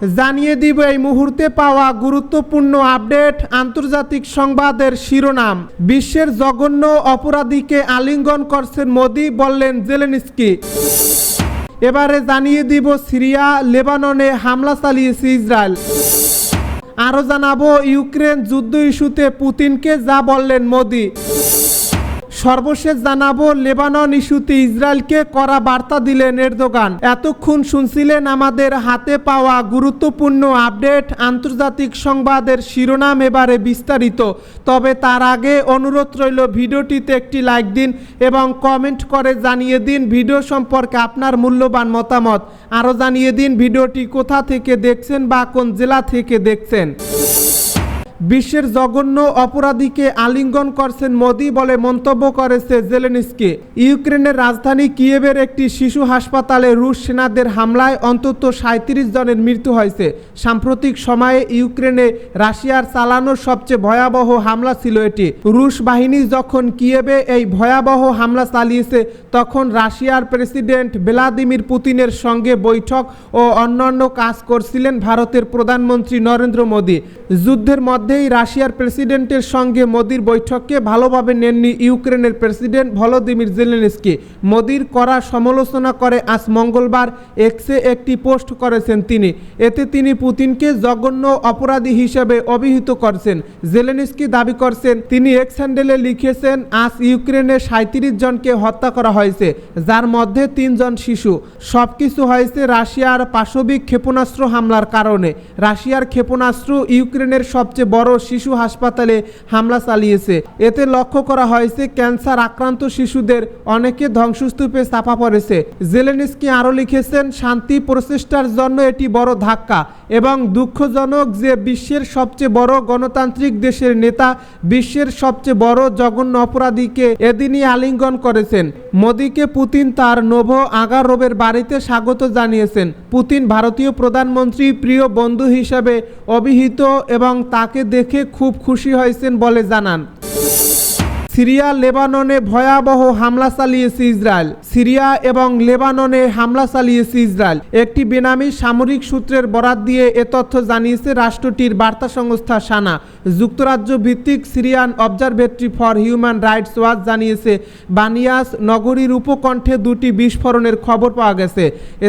জানিয়ে দিব এই মুহূর্তে পাওয়া গুরুত্বপূর্ণ আপডেট আন্তর্জাতিক সংবাদের শিরোনাম। বিশ্বের জঘন্য অপরাধীকে আলিঙ্গন করছেন মোদি বললেন জেলেনস্কি। এবারে জানিয়ে দিব সিরিয়া, লেবাননে হামলা চালিয়েছে ইসরায়েল। আরও জানাব, ইউক্রেন যুদ্ধ ইস্যুতে পুতিনকে যা বললেন মোদি। সর্বশেষ জানাব, লেবানন ইস্যুতে ইসরায়েলকে করা বার্তা দিলেন এরদোগান। এতক্ষণ শুনছিলেন আমাদের হাতে পাওয়া গুরুত্বপূর্ণ আপডেট, আন্তর্জাতিক সংবাদের শিরোনাম এবারে বিস্তারিত। তবে তার আগে অনুরোধ রইল ভিডিওটিতে একটি লাইক দিন এবং কমেন্ট করে জানিয়ে দিন ভিডিও সম্পর্কে আপনার মূল্যবান মতামত। আরও জানিয়ে দিন ভিডিওটি কোথা থেকে দেখছেন বা কোন জেলা থেকে দেখছেন। বিশ্বের জঘন্য অপরাধীকে আলিঙ্গন করছেন মোদি বলে মন্তব্য করেছে জেলেনিস্কি। ইউক্রেনের রাজধানী কিয়েভের একটি শিশু হাসপাতালে রুশ সেনাদের হামলায় অন্তত সাঁত্রিশ জনের মৃত্যু হয়েছে। সাম্প্রতিক সময়ে ইউক্রেনে রাশিয়ার চালানোর সবচেয়ে ভয়াবহ হামলা ছিল এটি। রুশ বাহিনী যখন কিয়েভে এই ভয়াবহ হামলা চালিয়েছে, তখন রাশিয়ার প্রেসিডেন্ট ভ্লাদিমির পুতিনের সঙ্গে বৈঠক ও অন্যান্য কাজ করছিলেন ভারতের প্রধানমন্ত্রী নরেন্দ্র মোদী। যুদ্ধের মধ্যেই রাশিয়ার প্রেসিডেন্টের সঙ্গে মোদির বৈঠককে ভালোভাবে নেননি ইউক্রেনের প্রেসিডেন্ট ভলোদিমির জেলেনস্কি। মোদির করা সমালোচনা করে আজ মঙ্গলবার এক্সে একটি পোস্ট করেছেন তিনি। এতে তিনি পুতিনকে জঘন্য অপরাধী হিসেবে অভিহিত করছেন। জেলেনস্কি দাবি করছেন, তিনি এক্স হ্যান্ডেলে লিখেছেন, আজ ইউক্রেনে সাঁত্রিশ জনকে হত্যা করা হয়েছে, যার মধ্যে তিনজন শিশু। সবকিছু হয়েছে রাশিয়ার পাশবিক ক্ষেপণাস্ত্র হামলার কারণে। রাশিয়ার ক্ষেপণাস্ত্র ইউক্রেনের সবচেয়ে বড় শিশু হাসপাতালে হামলা চালিয়েছে। এতে লক্ষ্য করা হয়েছে, ক্যান্সার আক্রান্ত শিশুদের অনেকে ধ্বংসস্তূপে চাপা পড়েছে। জেলেনিস্কি আরও লিখেছেন, শান্তি প্রচেষ্টার জন্য এটি বড় ধাক্কা এবং দুঃখজনক যে বিশ্বের সবচেয়ে বড় গণতান্ত্রিক দেশের নেতা বিশ্বের সবচেয়ে বড় জঘন্য অপরাধীকে এদিনই আলিঙ্গন করেছেন। মোদীকে পুতিন তার নোভো আগারোবের বাড়িতে স্বাগত জানিয়েছেন। পুতিন ভারতীয় প্রধানমন্ত্রী প্রিয় বন্ধু হিসাবে অভিহিত এবং তাকে দেখে খুব খুশি হয়েছেন বলে জানান। সিরিয়া লেবাননে ভয়াবহ হামলা চালিয়েছে ইসরায়েল। সিরিয়া এবং লেবাননে হামলা চালিয়েছে ইসরায়েল। একটি বেনামি সামরিক সূত্রের বরাত দিয়ে এ তথ্য জানিয়েছে রাষ্ট্রটির বার্তা সংস্থা সানা। যুক্তরাজ্য ভিত্তিক Syrian Observatory for Human Rights watch জানিয়েছে, বানিয়াস নগরীর উপকণ্ঠে দুটি বিস্ফোরণের খবর পাওয়া গেছে।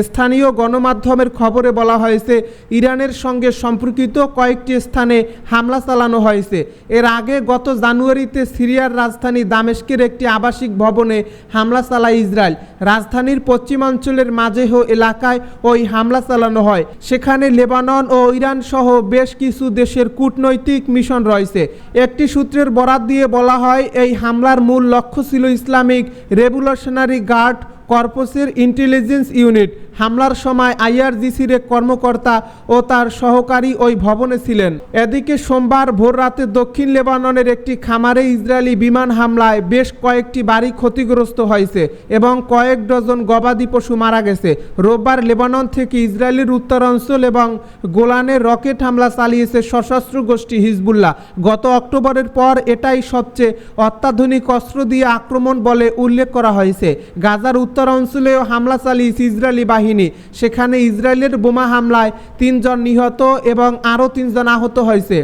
স্থানীয় গণমাধ্যমের খবরে বলা হয়েছে, ইরানের সঙ্গে সম্পর্কিত কয়েকটি স্থানে হামলা চালানো হয়েছে। এর আগে গত জানুয়ারিতে সিরিয়ার রাজধানী দামেস্কের একটি আবাসিক ভবনে হামলা চালায় ইসরায়েল। রাজধানীর পশ্চিমাঞ্চলের মাজেহ এলাকায় ওই হামলা চালানো হয়। সেখানে লেবানন ও ইরান সহ বেশ কিছু দেশের কূটনৈতিক মিশন রয়েছে। একটি সূত্রের বরাত দিয়ে বলা হয়, এই হামলার মূল লক্ষ্য ছিল ইসলামিক রেভলিউশনারি গার্ড কর্পসের ইন্টেলিজেন্স ইউনিট। হামলার সময় আইআরজিসির এক কর্মকর্তা ও তার সহকারী ওই ভবনে ছিলেন। এদিকে সোমবার ভোর রাতে দক্ষিণ লেবাননের একটি খামারে ইসরায়েলি বিমান হামলায় বেশ কয়েকটি বাড়ি ক্ষতিগ্রস্ত হয়েছে এবং কয়েক ডজন গবাদি পশু মারা গেছে। রোববার লেবানন থেকে ইসরায়েলের উত্তরাঞ্চল এবং গোলানে রকেট হামলা চালিয়েছে সশস্ত্র গোষ্ঠী হিজবুল্লাহ। গত অক্টোবরের পর এটাই সবচেয়ে অত্যাধুনিক অস্ত্র দিয়ে আক্রমণ বলে উল্লেখ করা হয়েছে। গাজার উত্তর অঞ্চলেও হামলা চালিয়েছে ইসরায়েলি বাহিনী। সেখানে ইসরায়েলের বোমা হামলায় তিনজন নিহত এবং আরও তিনজন আহত হয়েছে।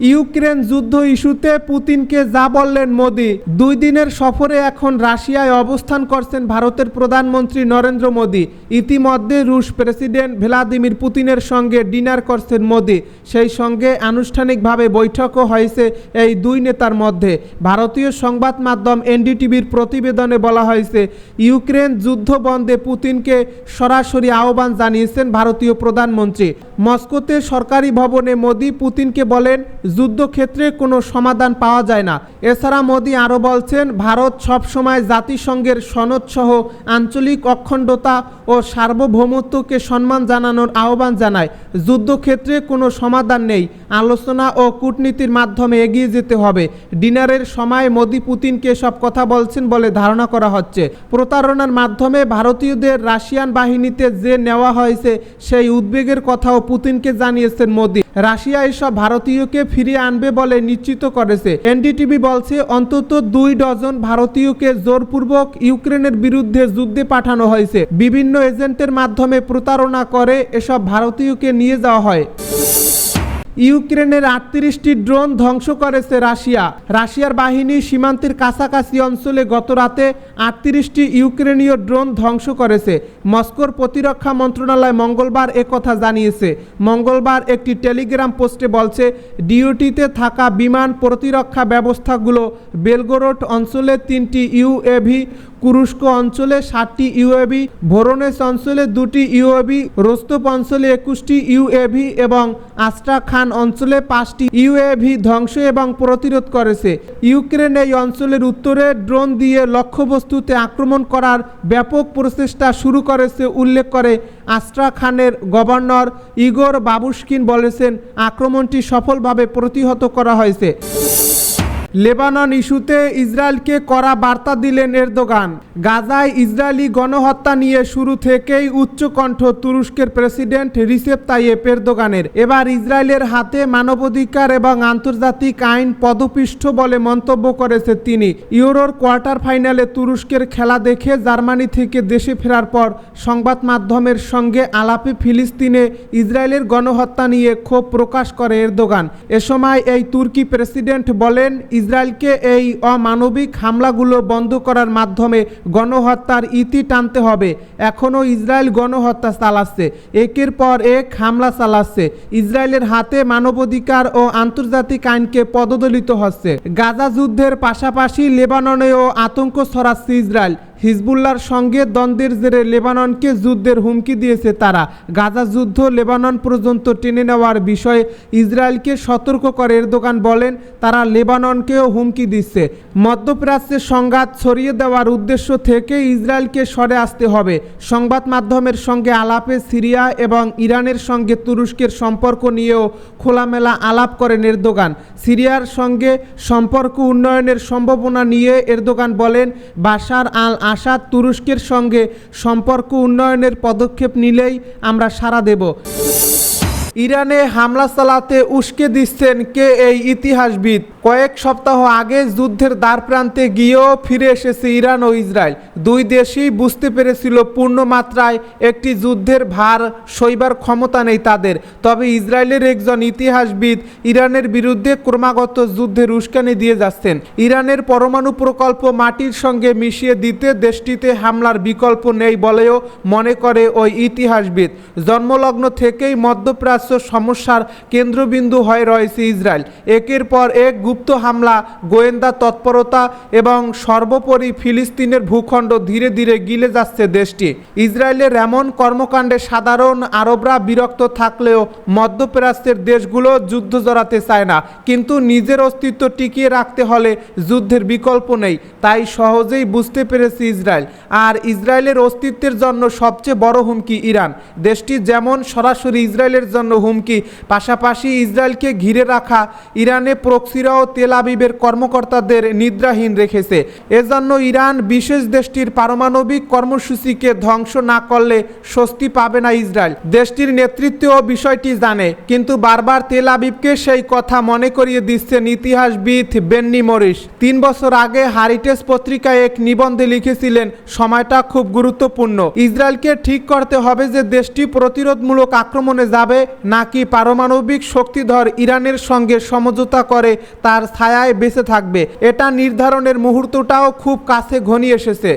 ইউক্রেন যুদ্ধ ইস্যুতে পুতিনকে যা বললেন মোদি, দুই দিনের সফরে এখন রাশিয়ায় অবস্থান করছেন ভারতের প্রধানমন্ত্রী নরেন্দ্র মোদি। ইতিমধ্যে রুশ প্রেসিডেন্ট ভ্লাদিমির পুতিনের সঙ্গে ডিনার করছেন মোদি। সেই সঙ্গে আনুষ্ঠানিকভাবে বৈঠকও হয়েছে এই দুই নেতার মধ্যে। ভারতীয় সংবাদ মাধ্যম এনডিটিভির প্রতিবেদনে বলা হয়েছে, ইউক্রেন যুদ্ধ বন্ধে পুতিনকে সরাসরি আহ্বান জানিয়েছেন ভারতীয় প্রধানমন্ত্রী। মস্কোতে সরকারি ভবনে মোদি পুতিনকে বলেন, যুদ্ধক্ষেত্রে কোনো সমাধান পাওয়া যায় না। এছাড়া মোদি আরও বলছেন, ভারত সবসময় জাতিসংঘের সনদসহ আঞ্চলিক অখণ্ডতা ও সার্বভৌমত্বকে সম্মান জানানোর আহ্বান জানায়। যুদ্ধক্ষেত্রে কোনো সমাধান নেই। আলোচনা ও কূটনীতির মাধ্যমে এগিয়ে যেতে হবে। ডিনারের সময় মোদি পুতিনকে সব কথা বলছেন বলে ধারণা করা হচ্ছে। প্রতারণার মাধ্যমে ভারতীয়দের রাশিয়ান বাহিনীতে যে নেওয়া হয়েছে, সেই উদ্বেগের কথাও পুতিনকে জানিয়েছেন মোদী। রাশিয়া এসব ভারতীয়কে ফিরিয়ে আনবে বলে নিশ্চিত করেছে। এনডিটিভি বলছে, অন্তত দুই ডজন ভারতীয়কে জোরপূর্বক ইউক্রেনের বিরুদ্ধে যুদ্ধে পাঠানো হয়েছে। বিভিন্ন এজেন্টের মাধ্যমে প্রতারণা করে এসব ভারতীয়কে নিয়ে যাওয়া হয়। ইউক্রেনের আটত্রিশটি ড্রোন ধ্বংস করেছে রাশিয়া। রাশিয়ার বাহিনী সীমান্তের কাছাকাছি অঞ্চলে গত রাতে আটত্রিশটি ইউক্রেনীয় ড্রোন ধ্বংস করেছে। মস্কোর প্রতিরক্ষা মন্ত্রণালয় মঙ্গলবার একথা জানিয়েছে। মঙ্গলবার একটি টেলিগ্রাম পোস্টে বলছে, ডিউটিতে থাকা বিমান প্রতিরক্ষা ব্যবস্থাগুলো বেলগোরোড অঞ্চলে তিনটি ইউএভি কুরুস্ক অঞ্চলে ষাটটি ইউএভি ভোরনেস অঞ্চলে দুটি ইউএভি রোস্তব অঞ্চলে একুশটি ইউএভি এবং আস্ট্রাখান অঞ্চলে পাঁচটি ইউএভি ধ্বংস এবং প্রতিরোধ করেছে। ইউক্রেন এই অঞ্চলের উত্তরে ড্রোন দিয়ে লক্ষ্যবস্তুতে আক্রমণ করার ব্যাপক প্রচেষ্টা শুরু করেছে উল্লেখ করে আস্ট্রাখানের গভর্নর ইগোর বাবুস্কিন বলেছেন, আক্রমণটি সফলভাবে প্রতিহত করা হয়েছে। লেবানন ইস্যুতে ইসরায়েলকে কড়া বার্তা দিলেন এরদোগান। গাজায় ইসরায়েলি গণহত্যা নিয়ে শুরু থেকেই উচ্চকণ্ঠ তুরস্কের প্রেসিডেন্ট রিসেপ তাইয়েপ এরদোগানের। এবার ইসরায়েলের হাতে মানবাধিকার এবং আন্তর্জাতিক আইন পদপিষ্ঠ বলে মন্তব্য করেছে তিনি। ইউরোর কোয়ার্টার ফাইনালে তুরস্কের খেলা দেখে জার্মানি থেকে দেশে ফেরার পর সংবাদ মাধ্যমের সঙ্গে আলাপে ফিলিস্তিনে ইসরায়েলের গণহত্যা নিয়ে ক্ষোভ প্রকাশ করে এরদোগান। এ সময় এই তুর্কি প্রেসিডেন্ট বলেন ইসরায়েলকে এই অমানবিক হামলাগুলো বন্ধ করার মাধ্যমে গণহত্যার ইতি টানতে হবে। এখনও ইসরায়েল গণহত্যা চালাচ্ছে। একের পর এক হামলা চালাচ্ছে। ইসরায়েলের হাতে মানবাধিকার ও আন্তর্জাতিক আইনকে পদদলিত হচ্ছে। গাজা যুদ্ধের পাশাপাশি লেবাননেও আতঙ্ক ছড়াচ্ছে ইসরায়েল। হিজবুল্লার সঙ্গে দ্বন্দ্বের জেরে লেবাননকে যুদ্ধের হুমকি দিয়েছে তারা। গাজা যুদ্ধ লেবানন পর্যন্ত টেনে নেওয়ার বিষয়ে ইসরায়েলকে সতর্ক করে এরদোগান বলেন, তারা লেবাননকেও হুমকি দিচ্ছে। মধ্যপ্রাচ্যের সংঘাত ছড়িয়ে দেওয়ার উদ্দেশ্য থেকে ইসরায়েলকে সরে আসতে হবে। সংবাদ মাধ্যমের সঙ্গে আলাপে সিরিয়া এবং ইরানের সঙ্গে তুরস্কের সম্পর্ক নিয়েও খোলামেলা আলাপ করেন এরদোগান। সিরিয়ার সঙ্গে সম্পর্ক উন্নয়নের সম্ভাবনা নিয়ে এরদোগান বলেন, বাশার আল আসাদ তুরস্কের সঙ্গে সম্পর্ক উন্নয়নের পদক্ষেপ নিলেই আমরা সাড়া দেব। ইরানে হামলা চালাতে উস্কে দিচ্ছেন কে এই ইতিহাসবিদ? কয়েক সপ্তাহ আগে যুদ্ধের দ্বার প্রান্তে গিয়েও ফিরে এসেছে ইরান ও ইসরায়েল। দুই দেশই বুঝতে পেরেছিল পূর্ণ মাত্রায় একটি যুদ্ধের ভার সইবার ক্ষমতা নেই তাদের। তবে ইসরায়েলের একজন ইতিহাসবিদ ইরানের বিরুদ্ধে ক্রমাগত যুদ্ধের উস্কানি দিয়ে যাচ্ছেন। ইরানের পরমাণু প্রকল্প মাটির সঙ্গে মিশিয়ে দিতে দেশটিতে হামলার বিকল্প নেই বলেও মনে করে ওই ইতিহাসবিদ। জন্মলগ্ন থেকেই মধ্যপ্রাচ্য সমস্যার কেন্দ্রবিন্দু হয়ে রয়েছে ইসরায়েল। একের পর এক গুপ্ত হামলা, গোয়েন্দা তৎপরতা এবং সর্বোপরি ফিলিস্তিনের ভূখণ্ড ধীরে ধীরে গিলে যাচ্ছে দেশটি। ইসরায়েলের এমন কর্মকাণ্ডে সাধারণ আরবরা বিরক্ত থাকলেও মধ্যপ্রাচ্যের দেশগুলো যুদ্ধ জড়াতে চায় না। কিন্তু নিজের অস্তিত্ব টিকিয়ে রাখতে হলে যুদ্ধের বিকল্প নেই। তাই সহজেই বুঝতে পেরেছে ইসরায়েল। আর ইসরায়েলের অস্তিত্বের জন্য সবচেয়ে বড় হুমকি ইরান। দেশটি যেমন সরাসরি ইসরায়েলের জন্য হুমকি পাশাপাশি ইসরায়েলকে ঘিরে রাখা ইরানে প্রক্সিরাও তেল আবিবের কর্মকর্তাদের নিদ্রাহীন রেখেছে। এজন্য ইরান বিশেষ দেশটির পারমাণবিক কর্মসূচিকে ধ্বংস না করলে স্বস্তি পাবে না ইসরায়েল। দেশটির নেতৃত্বও বিষয়টি জানে, কিন্তু বারবার তেল আবিবকে সেই কথা মনে করিয়ে দিচ্ছেন ইতিহাসবিদ বেন্নি মরিস। তিন বছর আগে হারিটেজ পত্রিকায় এক নিবন্ধে লিখেছিলেন, সময়টা খুব গুরুত্বপূর্ণ। ইসরায়েলকে ঠিক করতে হবে যে দেশটি প্রতিরোধমূলক আক্রমণে যাবে নাকি পারমাণবিক শক্তিধর ইরানের সঙ্গে সমঝোতা করে তার ছায়ায় বেঁচে থাকবে? এটা নির্ধারণের মুহূর্তটাও খুব কাছে ঘনিয়ে এসেছে।